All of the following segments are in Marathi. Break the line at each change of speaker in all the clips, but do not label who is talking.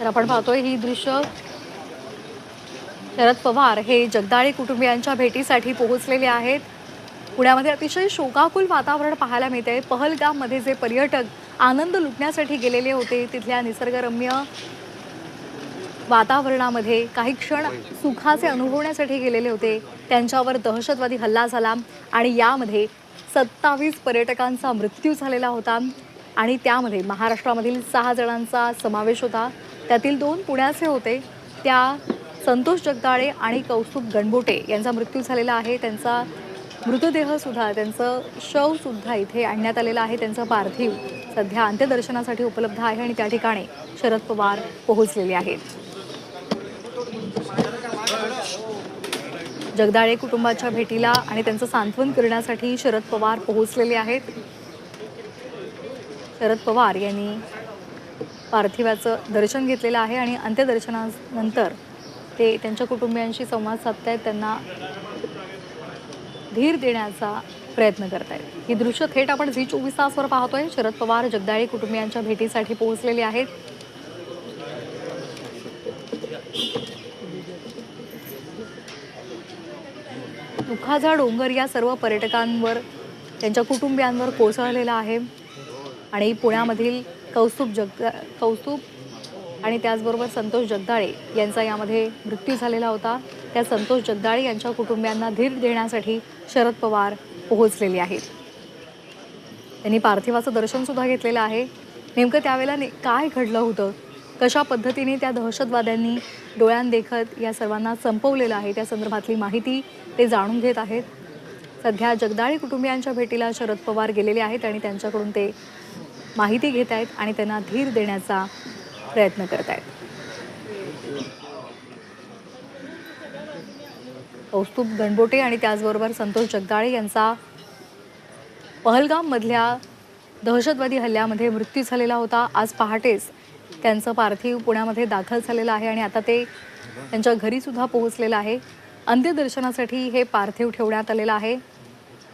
तर आपण पाहतोय ही दृश्य शरद पवार हे जगदाळे कुटुंबियांच्या भेटीसाठी पोहोचलेले आहेत. पुण्यामध्ये अतिशय शोकाकुल वातावरण पाहायला मिळते पहलगाममध्ये जे पर्यटक आनंद लुटण्यासाठी गेलेले होते तिथल्या निसर्गरम्य वातावरणामध्ये काही क्षण सुखाचे अनुभवण्यासाठी गेलेले होते. त्यांच्यावर दहशतवादी हल्ला झाला आणि यामध्ये सत्तावीस पर्यटकांचा मृत्यू झालेला होता. आणि त्यामध्ये महाराष्ट्रामधील सहा जणांचा समावेश होता. त्यातील दोन पुण्याचे होते. त्या संतोष जगदाळे आणि कौस्तुभ गणबोटे यांचा मृत्यू झालेला आहे. त्यांचा मृतदेहसुद्धा त्यांचं शवसुद्धा इथे आणण्यात आलेलं आहे. त्यांचं पार्थिव सध्या अंत्यदर्शनासाठी उपलब्ध आहे आणि त्या ठिकाणी शरद पवार पोहोचलेले आहेत. जगदाळे कुटुंबाच्या भेटीला आणि त्यांचं सांत्वन करण्यासाठी शरद पवार पोहोचलेले आहेत. शरद पवार यांनी पार्थिवाचं दर्शन घेतलेलं आहे आणि अंत्यदर्शनानंतर ते त्यांच्या कुटुंबियांशी संवाद साधतायत त्यांना धीर देण्याचा प्रयत्न करतायत. ही दृश्य थेट आपण झी चोवीस तासवर पाहतोय. शरद पवार जगदाळे कुटुंबियांच्या भेटीसाठी पोहोचलेले आहेत. दुःखाचा डोंगर या सर्व पर्यटकांवर त्यांच्या कुटुंबियांवर कोसळलेला आहे. आणि पुण्यामधील कौस्तुभ जग कौस्तुभ आणि त्याचबरोबर संतोष जगदाळे यांचा यामध्ये मृत्यू झालेला होता. त्या संतोष जगदाळे यांच्या कुटुंबियांना धीर देण्यासाठी शरद पवार पोहोचलेले आहेत. त्यांनी पार्थिवाचं दर्शनसुद्धा घेतलेलं आहे. नेमकं त्यावेळेला ने काय घडलं होतं? कशा पद्धतीने त्या दहशतवाद्यांनी डोळ्यांदेखत या सर्वांना संपवलेलं आहे? त्या संदर्भातली माहिती ते जाणून घेत आहेत. सध्या जगदाळे कुटुंबियांच्या भेटीला शरद पवार गेलेले आहेत आणि त्यांच्याकडून ते माहिती घेत आहेत आणि त्यांना धीर देण्याचा प्रयत्न करत आहेत. कौस्तुभ गणबोटे आणि त्याचबरोबर संतोष जगदाळे यांचा पहलगाममधल्या दहशतवादी हल्ल्यामध्ये मृत्यू झालेला होता. आज पहाटेच त्यांचं पार्थिव पुण्यामध्ये दाखल झालेलं आहे आणि आता ते त्यांच्या घरीसुद्धा पोहोचलेलं आहे. अंत्यदर्शनासाठी हे पार्थिव ठेवण्यात आलेलं आहे.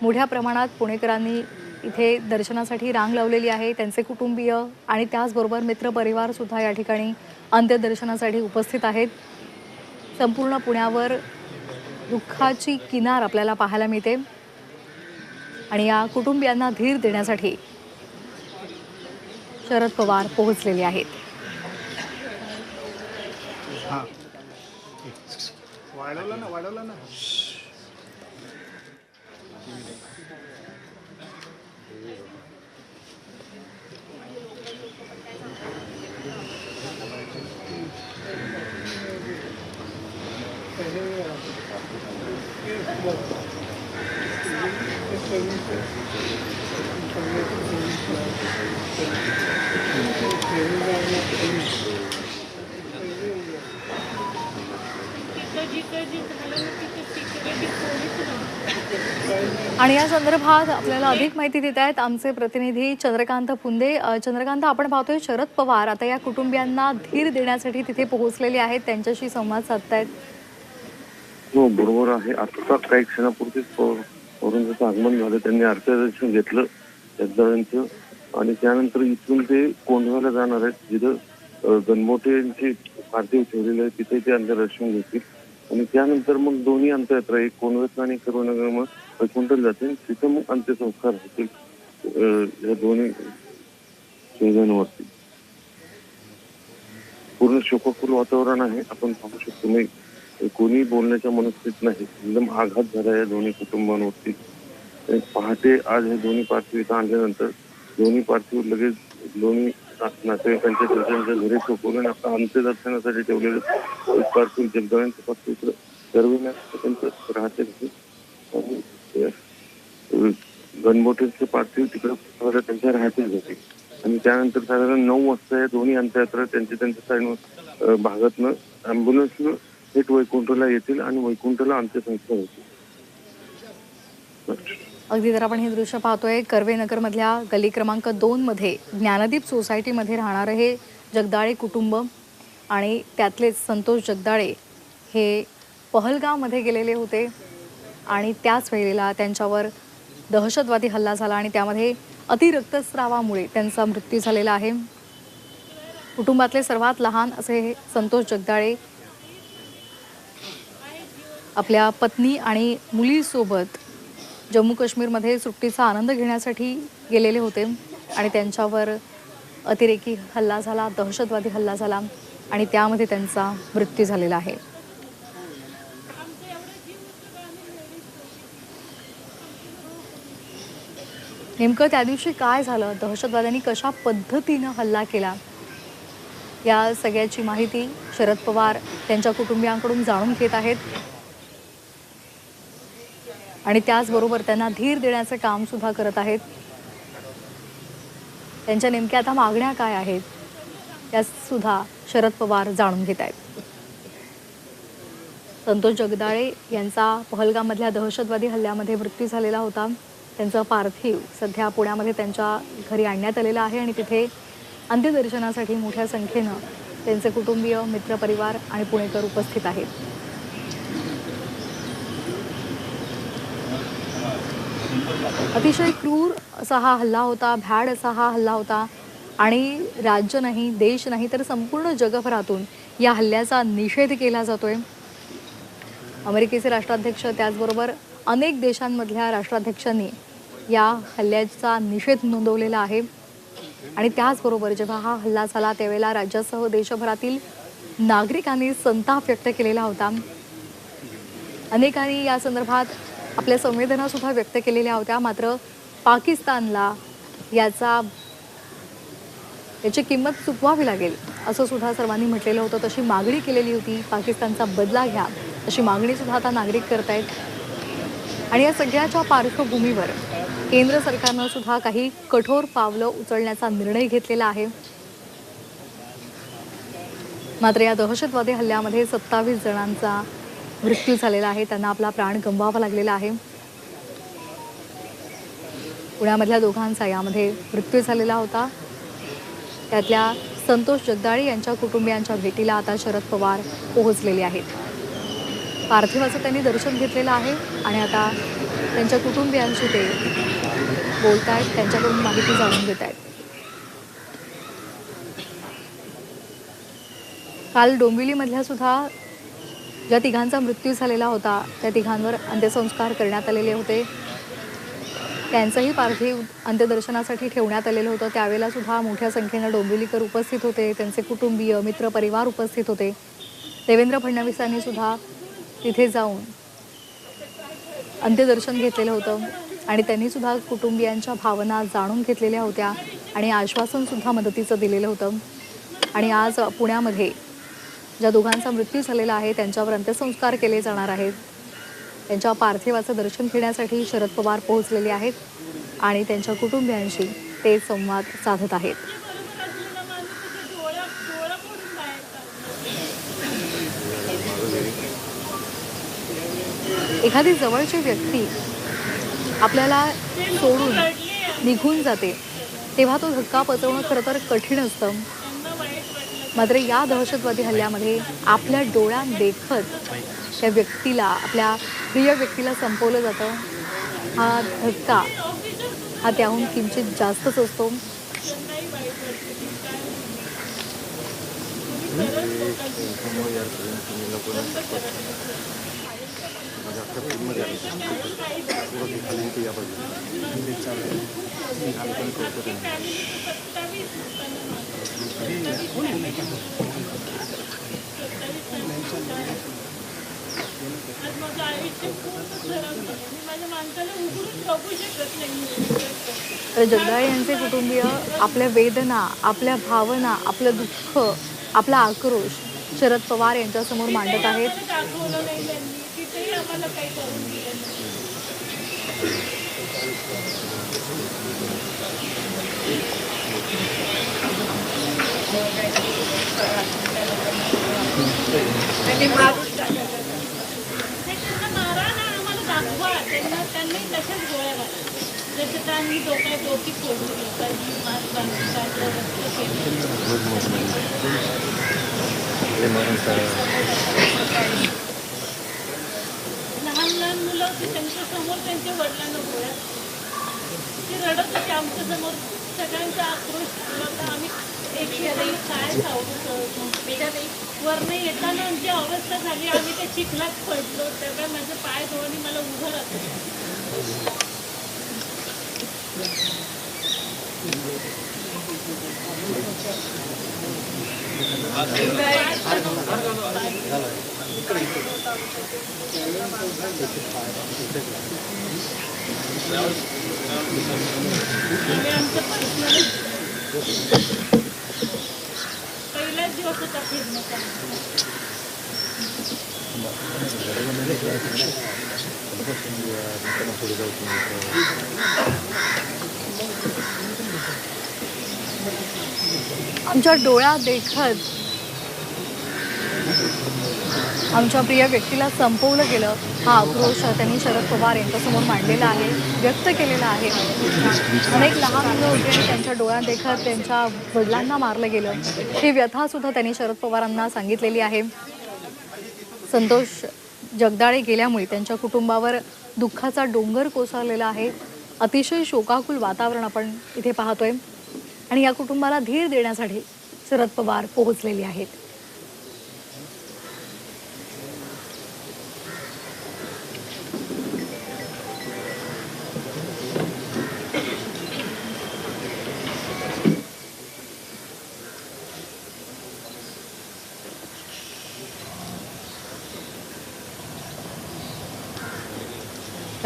मोठ्या प्रमाणात पुणेकरांनी इथे दर्शनासाठी रांग लावलेली आहे त्यांचे कुटुंबीय आणि त्याचबरोबर मित्रपरिवार सुद्धा या ठिकाणी अंत्यदर्शनासाठी उपस्थित आहेत. संपूर्ण पुण्यावर दुःखाची किनार आपल्याला पाहायला मिळते आणि या कुटुंबियांना धीर देण्यासाठी शरद पवार पोहोचलेले आहेत. आणि या संदर्भात आपल्याला अधिक माहिती देत आहेत आमचे प्रतिनिधी चंद्रकांत पुंदे चंद्रकांत आपण पाहतोय शरद पवार आता या कुटुंबियांना धीर देण्यासाठी तिथे पोहोचलेले आहेत. त्यांच्याशी संवाद साधतायत.
हो बरोबर आहे. आता काही क्षणापूर्वीच पव- आगमन झालं. त्यांनी अर्थदर्शन घेतलं जगदाळांचं आणि त्यानंतर इथून ते कोंढव्याला जाणार आहेत. जिथं गणमोठे यांचे पार्थिव ठेवलेले आहे. तिथे ते अंत्यदर्शन घेतील. आणि त्यानंतर मग दोन्ही अंत्ययात्रा एक कोंढव्यात आणि करुणनगर मग वैकुंठला जातील. तिथं मग अंत्यसंस्कार होतील. या दोन्ही शहीदांवरती पूर्ण शोकाकुल वातावरण आहे. आपण पाहू शकतो. मी कोणी बोलण्याच्या मनस्थित नाही. एकदम आघात झाला या दोन्ही कुटुंबांवरती. पहाटे आज हे दोन्ही पार्थिव इथं आणल्यानंतर दोन्ही पार्थिव लगेच दोन्ही नातेवाईकांच्या त्यांच्या घरी सोपवले आणि आपल्या अंत्यदर्शनासाठी ठेवलेलं एक पार्थिव जगदाळ्यांचं पार्थिव इकडं करविण्यात त्यांचं राहते. आणि पार्थिव तिकडे त्यांच्या राहते होते आणि त्यानंतर साधारण नऊ वाजता या दोन्ही अंत्ययात्रा त्यांच्या त्यांच्या साईड भागातनं अँब्युलन्सनं थेट वैकुंठला येतील आणि वैकुंठला अंत्यसंस्कार होतील.
अगदी तर आपण हे दृश्य पाहतोय कर्वेनगरमधल्या गली क्रमांक दोन मध्ये ज्ञानदीप सोसायटीमध्ये राहणारं हे जगदाळे कुटुंब आणि त्यातलेच संतोष जगदाळे हे पहलगावमध्ये गेलेले होते आणि त्याच वेळेला त्यांच्यावर दहशतवादी हल्ला झाला आणि त्यामध्ये अतिरक्तस्रावामुळे त्यांचा मृत्यू झालेला आहे. कुटुंबातले सर्वात लहान असे हे संतोष जगदाळे आपल्या पत्नी आणि मुलीसोबत जम्मू काश्मीरमध्ये सुट्टीचा आनंद घेण्यासाठी गेलेले होते आणि त्यांच्यावर अतिरेकी हल्ला झाला दहशतवादी हल्ला झाला आणि त्यामध्ये त्यांचा मृत्यू झालेला आहे. नेमकं त्या दिवशी काय झालं? दहशतवाद्यांनी कशा पद्धतीनं हल्ला केला? या सगळ्याची माहिती शरद पवार त्यांच्या कुटुंबियांकडून जाणून घेत आहेत. आणि त्याचबरोबर त्यांना धीर देण्याचं काम सुद्धा करत आहेत. त्यांच्या नेमक्या आता मागण्या काय आहेत त्या सुद्धा शरद पवार जाणून घेत आहेत. संतोष जगदाळे यांचा पहलगामधल्या दहशतवादी हल्ल्यामध्ये मृत्यू झालेला होता. त्यांचं पार्थिव सध्या पुण्यामध्ये त्यांच्या घरी आणण्यात आलेलं आहे आणि तिथे अंत्यदर्शनासाठी मोठ्या संख्येनं त्यांचे कुटुंबीय मित्रपरिवार आणि पुणेकर उपस्थित आहेत. अतिशय क्रूर असा हा हल्ला होता भॅड असा हा हल्ला होता. आणि राज्य नाही देश नाही तर संपूर्ण जगभरातून या हल्ल्याचा निषेध केला जातोय. अमेरिकेचे राष्ट्राध्यक्ष त्याचबरोबर अनेक देशांमधल्या राष्ट्राध्यक्षांनी या हल्ल्याचा निषेध नोंदवलेला आहे. आणि त्याचबरोबर जेव्हा हा हल्ला झाला त्यावेळेला राज्यासह देशभरातील नागरिकांनी संताप व्यक्त केलेला होता. अनेकांनी या संदर्भात आपल्या संवेदनासुद्धा व्यक्त केलेल्या होत्या. मात्र पाकिस्तानला याचा याची किंमत चुकवावी लागेल असं सुद्धा सर्वांनी म्हटलेलं होतं. तशी मागणी केलेली होती. पाकिस्तानचा बदला घ्या अशी मागणीसुद्धा आता नागरिक करतायत. आणि या सगळ्याच्या पार्श्वभूमीवर केंद्र सरकारनं सुद्धा काही कठोर पावलं उचलण्याचा निर्णय घेतलेला आहे. मात्र या दहशतवादी हल्ल्यामध्ये सत्तावीस जणांचा मृत्यू झालेला आहे. त्यांना आपला प्राण गमवावा लागलेला आहे. पुण्यामधल्या दोघांचा यामध्ये मृत्यू झालेला होता. त्यातल्या संतोष जगदाळे यांच्या कुटुंबियांच्या भेटीला आता शरद पवार पोहोचलेले आहेत. पार्थिवाचं त्यांनी दर्शन घेतलेलं आहे आणि आता त्यांच्या कुटुंबियांशी ते बोलत आहेत त्यांच्याकडून माहिती जाणून घेत आहेत काल डोंबिवलीमधल्या सुद्धा ज्या तिघांचा मृत्यू झालेला होता त्या तिघांवर अंत्यसंस्कार करण्यात आलेले होते. त्यांचंही पार्थिव अंत्यदर्शनासाठी ठेवण्यात आलेलं होतं. त्यावेळेला सुद्धा मोठ्या संख्येनं डोंबिवलीकर उपस्थित होते. त्यांचे कुटुंबीय मित्र परिवार उपस्थित होते. देवेंद्र फडणवीसांनी सुद्धा तिथे जाऊन अंत्यदर्शन घेतलेलं होतं आणि त्यांनी सुद्धा कुटुंबियांच्या भावना जाणून घेतलेल्या होत्या आणि आश्वासन सुद्धा मदतीचं दिलेलं होतं. आणि आज पुण्यामध्ये ज्या दोघांचा मृत्यू झालेला आहे त्यांच्यावर अंत्यसंस्कार केले जाणार आहेत. त्यांच्या पार्थिवाचं दर्शन घेण्यासाठी शरद पवार पोहोचलेले आहेत आणि त्यांच्या कुटुंबियांशी ते संवाद साधत आहेत. एखादी जवळची व्यक्ती आपल्याला सोडून निघून जाते तेव्हा तो धक्का पचवणं खरं तर कठीण असतं. मात्र या दहशतवादी हल्ल्यामध्ये आपल्या डोळ्यांदेखत त्या व्यक्तीला आपल्या प्रिय व्यक्तीला संपवलं जातं. हा धक्का हा त्याहून किंचित जास्तच असतो.
माझं आयुष्य खराब झालं मी माझ्या माणसाला उघडून बघू शकत नाही
तर जगदाळे यांचे कुटुंबीय आपल्या वेदना आपल्या भावना आपलं दुःख आपला आक्रोश शरद पवार यांच्यासमोर मांडत आहेत.
दाखवलं नाही त्यांनी तिथेही आम्हाला काही करून दिलं नाही त्यांना मारा दाखवा. त्यांना त्यांनी तशाच गोळ्या घाला जसं त्यांनी डोक्यात डोकी फोडली लोकांनी मार बांधून टाकलं रक्त लहान लहान मुलं होती त्यांच्यासमोर त्यांच्या वडिलांना गोळ्या ते रडत होते आमच्यासमोर सगळ्यांचा आक्रोश झाला होता आम्ही एक खेळी काय खाऊ वरनं येताना जी अवस्था झाली. आम्ही त्या चिखलात पडलो. तेव्हा माझे पाय दोन्ही मला उभं राहतो. आणि आमचं पर्सनल
आमच्या डोळ्या देखत आमच्या प्रिय व्यक्तीला संपवलं गेलं. हा आक्रोश त्यांनी शरद पवार यांच्यासमोर मांडलेला आहे व्यक्त केलेला आहे. अनेक लहान मुलं होती आणि त्यांच्या डोळ्यादेखत त्यांच्या वडिलांना मारलं गेलं. ही व्यथासुद्धा त्यांनी शरद पवारांना सांगितलेली आहे. संतोष जगदाळे गेल्यामुळे त्यांच्या कुटुंबावर दुःखाचा डोंगर कोसळलेला आहे. अतिशय शोकाकुल वातावरण आपण इथे पाहतोय. आणि या कुटुंबाला धीर देण्यासाठी शरद पवार पोहोचलेले आहेत.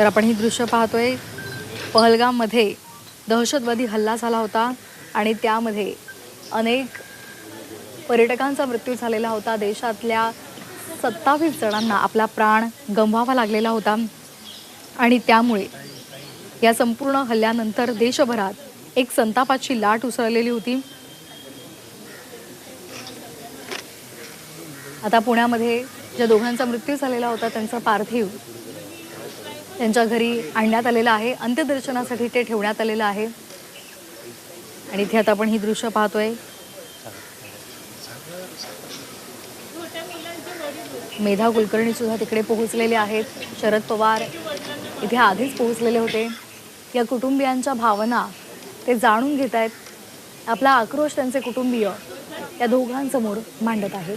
तर आपण ही दृश्य पाहतोय. पहलगाममध्ये दहशतवादी हल्ला झाला होता आणि त्यामध्ये अनेक पर्यटकांचा मृत्यू झालेला होता. देशातल्या सत्तावीस जणांना आपला प्राण गमवावा लागलेला होता. आणि त्यामुळे या संपूर्ण हल्ल्यानंतर देशभरात एक संतापाची लाट उसळलेली होती. आता पुण्यामध्ये ज्या दोघांचा मृत्यू झालेला होता त्यांचा पार्थिव त्यांच्या घरी आणण्यात आलेलं आहे. अंत्यदर्शनासाठी ते ठेवण्यात आलेलं आहे. आणि इथे आता आपण ही दृश्य पाहतोय. मेधा कुलकर्णी सुद्धा तिकडे पोहोचलेले आहेत. शरद पवार इथे आधीच पोहोचलेले होते. या कुटुंबियांच्या भावना ते जाणून घेत आहेत आपला आक्रोश त्यांचे कुटुंबीय या दोघांसमोर मांडत आहेत.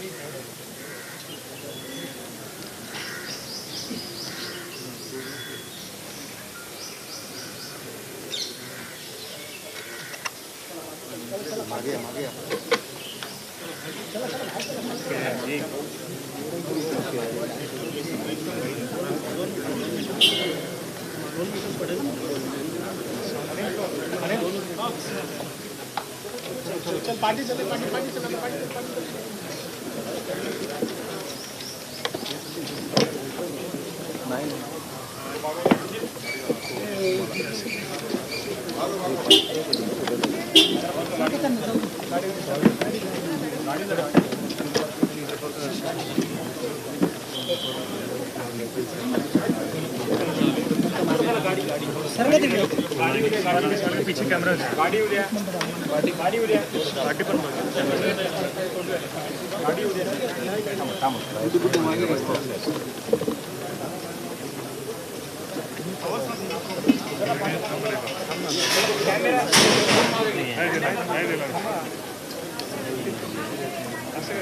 आगे हम आगे। चल पार्टी चले पार्टी पार्टी चले। पार्टी पार्टी
पीछे कैमरा है गाड़ी उद्या गाड़ी गाड़ी उद्या गाड़ी पण गाडी उद्या ಅಷ್ಟೇ